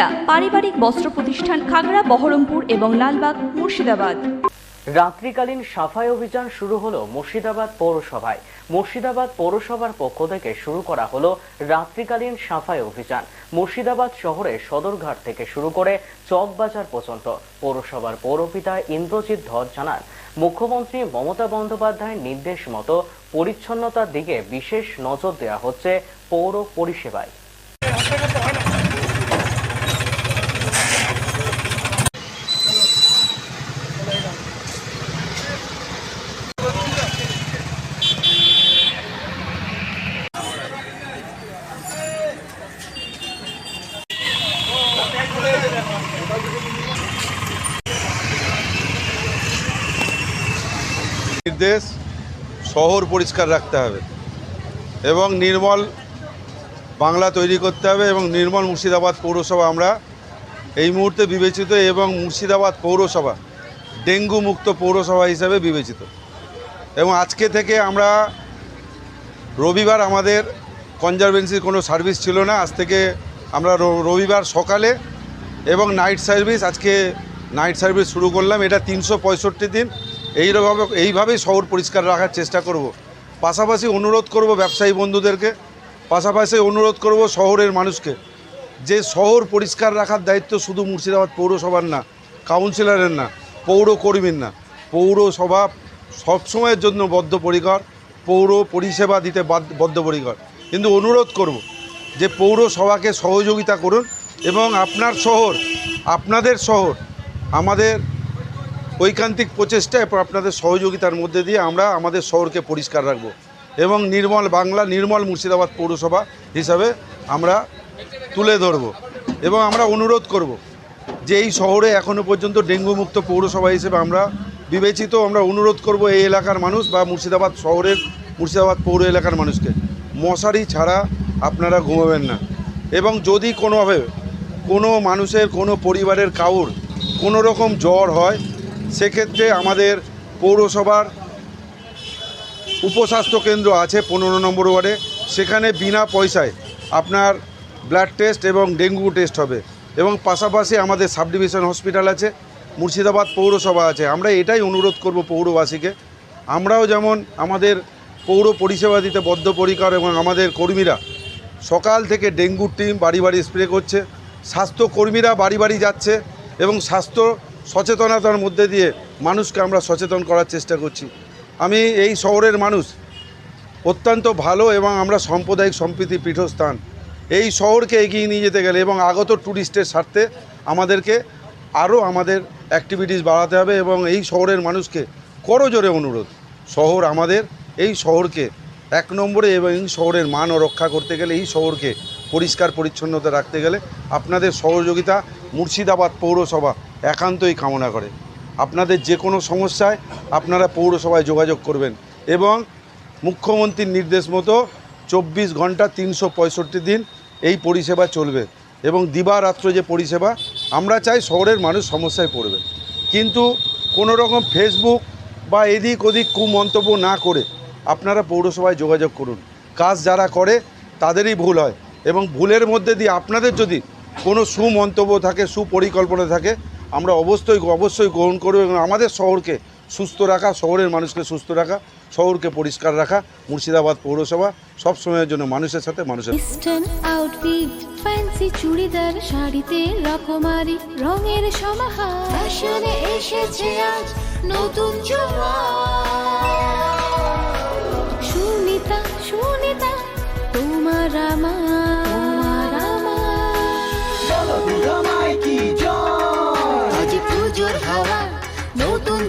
সুনিতা পারিবারিক বস্ত্র প্রতিষ্ঠান খাগড়া, বহরমপুর এবং লালবাগ, মুর্শিদাবাদ। রাত্রিকালীন সাফাই অভিযান শুরু হলো মুর্শিদাবাদ পৌরসভায়। মুর্শিদাবাদ পৌরসভার পক্ষ থেকে শুরু করা হলো রাত্রিকালীন সাফাই অভিযান। মুর্শিদাবাদ শহরে সদরঘাট থেকে শুরু করে চকবাজার পর্যন্ত পৌরসভার পৌরপিতা ইন্দ্রজিৎ ধর জানান, মুখ্যমন্ত্রী মমতা বন্দ্যোপাধ্যায়ের নির্দেশ মতো পরিচ্ছন্নতার দিকে বিশেষ নজর দেওয়া হচ্ছে পৌর পরিষেবায়। নির্দেশ শহর পরিষ্কার রাখতে হবে এবং নির্মল বাংলা তৈরি করতে হবে এবং নির্মল মুর্শিদাবাদ পৌরসভা আমরা এই মুহূর্তে বিবেচিত এবং মুর্শিদাবাদ পৌরসভা ডেঙ্গু মুক্ত পৌরসভা হিসাবে বিবেচিত। এবং আজকে থেকে আমরা রবিবার আমাদের কনজারভেন্সির কোনো সার্ভিস ছিল না। আজ থেকে আমরা রবিবার সকালে এবং নাইট সার্ভিস আজকে নাইট সার্ভিস শুরু করলাম। এটা তিনশো পঁয়ষট্টি দিন। এইরকম এইভাবেই শহর পরিষ্কার রাখার চেষ্টা করব। পাশাপাশি অনুরোধ করব ব্যবসায়ী বন্ধুদেরকে, পাশাপাশি অনুরোধ করব শহরের মানুষকে যে শহর পরিষ্কার রাখার দায়িত্ব শুধু মুর্শিদাবাদ পৌরসভার না কাউন্সিলরের না পৌর কর্মীর না। পৌরসভা সবসময়ের জন্য বদ্ধপরিকর, পৌর পরিষেবা দিতে বাদ- বদ্ধপরিকর। কিন্তু অনুরোধ করব যে পৌরসভাকে সহযোগিতা করুন এবং আপনার শহর, আপনাদের শহর, আমাদের ঐকান্তিক প্রচেষ্টা এবং আপনাদের সহযোগিতার মধ্যে দিয়ে আমরা আমাদের শহরকে পরিষ্কার রাখব এবং নির্মল বাংলা, নির্মল মুর্শিদাবাদ পৌরসভা হিসাবে আমরা তুলে ধরব এবং আমরা অনুরোধ করব যে এই শহরে এখনও পর্যন্ত ডেঙ্গু মুক্ত পৌরসভা হিসেবে আমরা বিবেচিত, আমরা অনুরোধ করব এই এলাকার মানুষ বা মুর্শিদাবাদ শহরের মুর্শিদাবাদ পৌর এলাকার মানুষকে। মশারি ছাড়া আপনারা ঘুমাবেন না এবং যদি কোনোভাবে কোনো মানুষের, কোনো পরিবারের কাউর কোনো রকম জ্বর হয়, সেক্ষেত্রে আমাদের পৌরসভার উপস্বাস্থ্য কেন্দ্র আছে পনেরো নম্বর ওয়ার্ডে। সেখানে বিনা পয়সায় আপনার ব্লাড টেস্ট এবং ডেঙ্গু টেস্ট হবে এবং পাশাপাশি আমাদের সাব ডিভিশন হসপিটাল আছে, মুর্শিদাবাদ পৌরসভা আছে। আমরা এটাই অনুরোধ করব পৌরবাসীকে। আমরাও যেমন আমাদের পৌর পরিষেবা দিতে বদ্ধপরিকর এবং আমাদের কর্মীরা সকাল থেকে ডেঙ্গুর টিম বাড়ি বাড়ি স্প্রে করছে। স্বাস্থ্যকর্মীরা বাড়ি বাড়ি যাচ্ছে এবং স্বাস্থ্য সচেতনতার মধ্যে দিয়ে মানুষকে আমরা সচেতন করার চেষ্টা করছি। আমি এই শহরের মানুষ, অত্যন্ত ভালো এবং আমরা সাম্প্রদায়িক সম্প্রীতি পীঠস্থান। এই শহরকে এগিয়ে নিয়ে যেতে গেলে এবং আগত ট্যুরিস্টের স্বার্থে আমাদেরকে আরও আমাদের অ্যাক্টিভিটিস বাড়াতে হবে এবং এই শহরের মানুষকে করজোরে অনুরোধ, শহর আমাদের, এই শহরকে এক নম্বরে এবং এই শহরের মান রক্ষা করতে গেলে এই শহরকে পরিষ্কার পরিচ্ছন্নতা রাখতে গেলে আপনাদের সহযোগিতা মুর্শিদাবাদ পৌরসভা একান্তই কামনা করে। আপনাদের যে কোনো সমস্যায় আপনারা পৌরসভায় যোগাযোগ করবেন এবং মুখ্যমন্ত্রীর নির্দেশ মতো চব্বিশ ঘণ্টা তিনশো পঁয়ষট্টি দিন এই পরিষেবা চলবে এবং দিবারাত্র যে পরিষেবা, আমরা চাই শহরের মানুষ সমস্যায় পড়বে। কিন্তু কোনো রকম ফেসবুক বা এদিক ওদিক কুমন্তব্য না করে আপনারা পৌরসভায় যোগাযোগ করুন। কাজ যারা করে, তাদেরই ভুল হয়। এবং ভুলের মধ্যে দিয়ে আপনাদের যদি কোনো সুমন্তব্য থাকে, সুপরিকল্পনা থাকে, আমরা অবশ্যই অবশ্যই গ্রহণ করব এবং আমাদের শহরকে সুস্থ রাখা, শহরের মানুষকে সুস্থ রাখা, শহরকে পরিষ্কার রাখা, মুর্শিদাবাদ পৌরসভা সব সময়ের জন্য মানুষের সাথে মানুষের ফ্যান্সি চুড়িদার, শাড়িতে রকমারি, রঙের সমাহার। এসেছে আজ নতুন